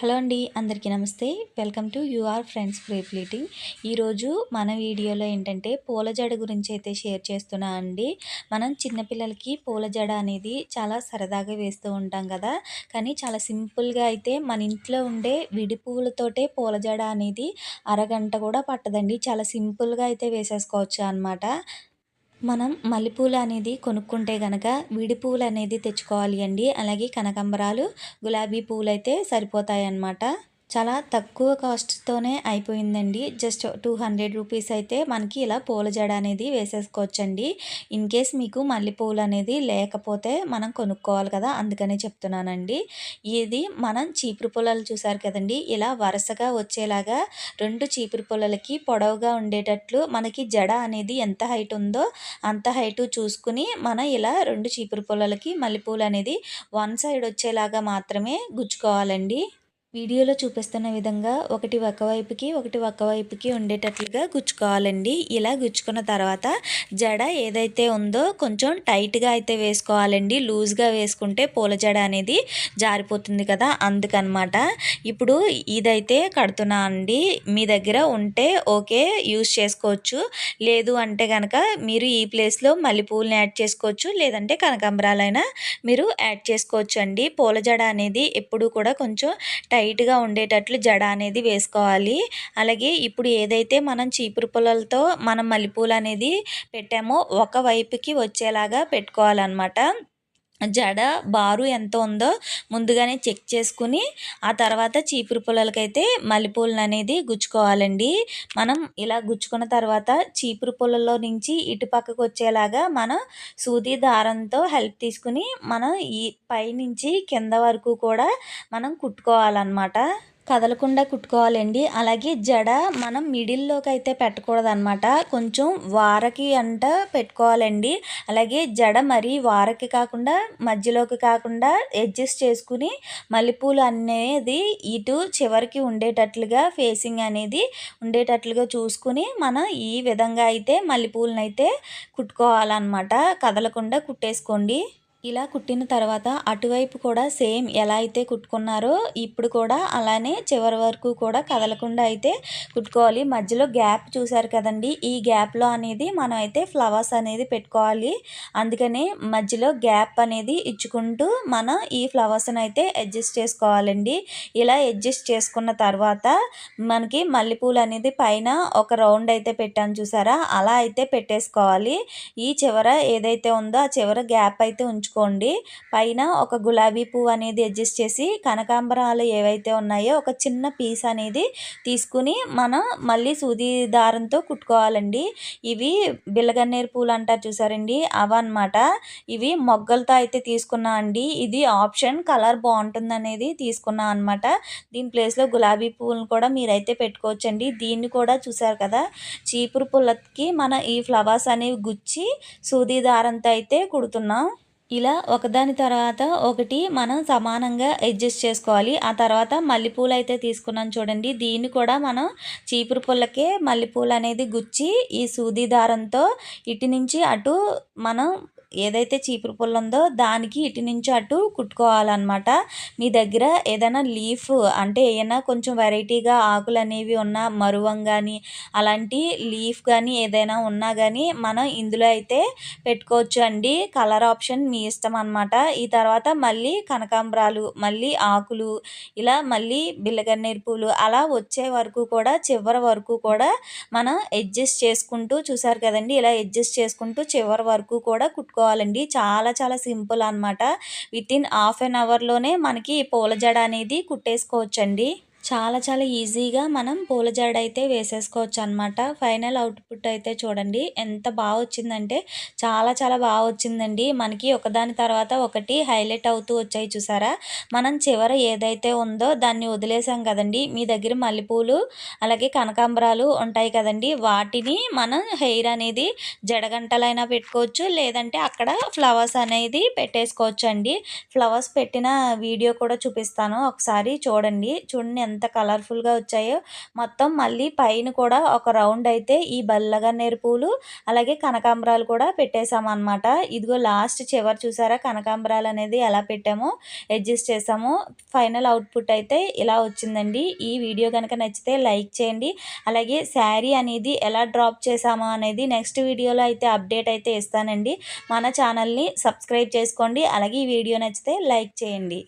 Hello అండి అందరికీ నమస్తే. Welcome to your friends play pleating ఈరోజు మన వీడియోలో ఏంటంటే పూల జడ గురించి అయితే షేర్ చేస్తున్నా అండి. మనం చిన్నపిల్లలకి పూల జడ అనేది చాలా సరదాగా వేస్తూ ఉంటాం కదా. కానీ చాలా సింపుల్గా అయితే మన ఇంట్లో ఉండే విడి పువ్వులతోటే పూల జడ అనేది అరగంట కూడా పట్టదండి. చాలా సింపుల్గా అయితే వేసేసుకోవచ్చు అనమాట మనం మల్లెపూలు అనేది కొనుక్కుంటే కనుక విడి పువ్వులు అనేది తెచ్చుకోవాలి అండి. అలాగే కనకంబరాలు గులాబీ పువ్వులు అయితే సరిపోతాయి అన్నమాట చాలా తక్కువ కాస్ట్తోనే అయిపోయిందండి. జస్ట్ టూ హండ్రెడ్ రూపీస్ అయితే మనకి ఇలా పూల జడ అనేది వేసేసుకోవచ్చండి. ఇన్ కేస్ మీకు మల్లెపూలు అనేది లేకపోతే మనం కొనుక్కోవాలి కదా అందుకనే చెప్తున్నానండి. ఇది మనం చీపురు పొలాలు చూసారు కదండి ఇలా వరుసగా వచ్చేలాగా రెండు చీపురు పొలాలకి పొడవుగా ఉండేటట్లు మనకి జడ అనేది ఎంత హైట్ ఉందో అంత హైట్ చూసుకుని మనం ఇలా రెండు చీపురు పొలాలకి మల్లెపూలు అనేది వన్ సైడ్ వచ్చేలాగా మాత్రమే గుచ్చుకోవాలండి. వీడియోలో చూపిస్తున్న విధంగా ఒకటి ఒకవైపుకి ఒకటి ఒకవైపుకి ఉండేటట్లుగా గుచ్చుకోవాలండి. ఇలా గుచ్చుకున్న తర్వాత జడ ఏదైతే ఉందో కొంచెం టైట్గా అయితే వేసుకోవాలండి. లూజ్గా వేసుకుంటే పూల జడ అనేది జారిపోతుంది కదా అందుకనమాట. ఇప్పుడు ఇదైతే కడుతున్నా అండి. మీ దగ్గర ఉంటే ఓకే యూజ్ చేసుకోవచ్చు. లేదు అంటే కనుక మీరు ఈ ప్లేస్లో మల్లెపూలని యాడ్ చేసుకోవచ్చు. లేదంటే కనకాంబరాలైనా మీరు యాడ్ చేసుకోవచ్చు అండి పూల జడ అనేది ఎప్పుడు కూడా కొంచెం టైట్గా ఉండేటట్లు జడ అనేది వేసుకోవాలి. అలాగే ఇప్పుడు ఏదైతే మనం చీపురు పుల్లలతో మనం మల్లెపూలు అనేది పెట్టామో ఒక వైపుకి వచ్చేలాగా పెట్టుకోవాలన్నమాట. జడ బారు ఎంత ఉందో ముందుగానే చెక్ చేసుకుని ఆ తర్వాత చీపురు పుల్లలకైతే మల్లెపూలను అనేది గుచ్చుకోవాలండి. మనం ఇలా గుచ్చుకున్న తర్వాత చీపురు పుల్లలో నుంచి ఇటు పక్కకు వచ్చేలాగా మనం సూది దారంతో హెల్ప్ తీసుకుని మనం ఈ పైనుంచి కింద వరకు కూడా మనం కుట్టుకోవాలన్నమాట. కదలకుండా కుట్టుకోవాలండి. అలాగే జడ మనం మిడిల్లోకి అయితే పెట్టకూడదనమాట కొంచెం వారకి అంట పెట్టుకోవాలండి. అలాగే జడ మరీ వారకి కాకుండా మధ్యలోకి కాకుండా అడ్జస్ట్ చేసుకుని మల్లెపూలు అనేది ఇటు చివరికి ఉండేటట్లుగా ఫేసింగ్ అనేది ఉండేటట్లుగా చూసుకుని మనం ఈ విధంగా అయితే మల్లెపూలను అయితే కుట్టుకోవాలన్నమాట. కదలకుండా కుట్టేసుకోండి. ఇలా కుట్టిన తర్వాత అటువైపు కూడా సేమ్ ఎలా అయితే కుట్టుకున్నారో ఇప్పుడు కూడా అలానే చివరి వరకు కూడా కదలకుండా అయితే కుట్టుకోవాలి. మధ్యలో గ్యాప్ చూసారు కదండి. ఈ గ్యాప్లో అనేది మనం అయితే ఫ్లవర్స్ అనేది పెట్టుకోవాలి. అందుకనే మధ్యలో గ్యాప్ అనేది ఇచ్చుకుంటూ మనం ఈ ఫ్లవర్స్ని అయితే అడ్జస్ట్ చేసుకోవాలండి. ఇలా అడ్జస్ట్ చేసుకున్న తర్వాత మనకి మల్లెపూలు అనేది పైన ఒక రౌండ్ అయితే పెట్టాను చూసారా? అలా అయితే పెట్టేసుకోవాలి. ఈ చివర ఏదైతే ఉందో ఆ చివర గ్యాప్ అయితే ఉంచు ఉంచుకోండి పైన ఒక గులాబీ పువ్వు అనేది అడ్జస్ట్ చేసి కనకాంబరాలు ఏవైతే ఉన్నాయో ఒక చిన్న పీస్ అనేది తీసుకుని మనం మళ్ళీ సూది దారంతో కుట్టుకోవాలండి. ఇవి బిల్లగన్నేరు పూలు అంటారు చూసారండి? అవన్నమాట. ఇవి మొగ్గలతో అయితే తీసుకున్నా అండి. ఇది ఆప్షన్ కలర్ బాగుంటుంది అనేది తీసుకున్నా అనమాట దీని ప్లేస్లో గులాబీ పువ్వులను కూడా మీరైతే పెట్టుకోవచ్చండి. దీన్ని కూడా చూసారు కదా? చీపురు పుల్లకి మన ఈ ఫ్లవర్స్ అనేవి గుచ్చి సూది దారంతో అయితే కుడుతున్నాం. ఇలా ఒకదాని తర్వాత ఒకటి మనం సమానంగా అడ్జస్ట్ చేసుకోవాలి. ఆ తర్వాత మల్లెపూలు అయితే తీసుకున్నాం చూడండి. దీన్ని కూడా మనం చీపురు పుల్లకే మల్లెపూలు అనేది గుచ్చి ఈ సూది దారంతో ఇటు నుంచి అటు మనం ఏదైతే చీపురు పుల్ల ఉందో దానికి ఇటు నుంచి అటు కుట్టుకోవాలన్నమాట. మీ దగ్గర ఏదైనా లీఫ్ అంటే ఏదైనా కొంచెం వెరైటీగా ఆకులు అనేవి ఉన్న మరువం కానీ అలాంటి లీఫ్ కానీ ఏదైనా ఉన్నా కానీ మనం ఇందులో అయితే పెట్టుకోవచ్చు అండి. కలర్ ఆప్షన్ మీ ఇష్టం అనమాట ఈ తర్వాత మళ్ళీ కనకాంబరాలు మళ్ళీ ఆకులు ఇలా మళ్ళీ బిల్లగన్నేరు పూలు అలా వచ్చే వరకు కూడా చివరి వరకు కూడా మనం అడ్జస్ట్ చేసుకుంటూ చూసారు కదండి ఇలా అడ్జస్ట్ చేసుకుంటూ చివరి వరకు కూడా కుట్టుకో పెట్టుకోవాలండి. చాలా చాలా సింపుల్ అనమాట విత్ ఇన్ హాఫ్ అన్ అవర్లోనే మనకి పూల జడ అనేది కుట్టేసుకోవచ్చండి. చాలా చాలా ఈజీగా మనం పూల జడ అయితే వేసేసుకోవచ్చు అనమాట ఫైనల్ అవుట్పుట్ అయితే చూడండి. ఎంత బాగా వచ్చిందంటే చాలా చాలా బాగా వచ్చిందండి. మనకి ఒకదాని తర్వాత ఒకటి హైలైట్ అవుతూ వచ్చాయి చూసారా? మనం చివర ఏదైతే ఉందో దాన్ని వదిలేసాం కదండి. మీ దగ్గర మల్లెపూలు అలాగే కనకాంబరాలు ఉంటాయి కదండి. వాటిని మనం హెయిర్ అనేది జడగంటలైనా పెట్టుకోవచ్చు లేదంటే అక్కడ ఫ్లవర్స్ అనేది పెట్టేసుకోవచ్చు అండి ఫ్లవర్స్ పెట్టిన వీడియో కూడా చూపిస్తాను. ఒకసారి చూడండి. చూడండి ఎంత కలర్ఫుల్గా వచ్చాయో మొత్తం మళ్ళీ పైన కూడా ఒక రౌండ్ అయితే ఈ బల్లగన్నేరు పూలు అలాగే కనకాంబరాలు కూడా పెట్టేశామన్నమాట. ఇదిగో లాస్ట్ చివరి చూసారా కనకాంబరాలు అనేది ఎలా పెట్టామో అడ్జస్ట్ చేసాము. ఫైనల్ అవుట్పుట్ అయితే ఇలా వచ్చిందండి. ఈ వీడియో కనుక నచ్చితే లైక్ చేయండి. అలాగే శారీ అనేది ఎలా డ్రాప్ చేసామో అనేది నెక్స్ట్ వీడియోలో అయితే అప్డేట్ అయితే ఇస్తానండి. మన ఛానల్ని సబ్స్క్రైబ్ చేసుకోండి. అలాగే ఈ వీడియో నచ్చితే లైక్ చేయండి.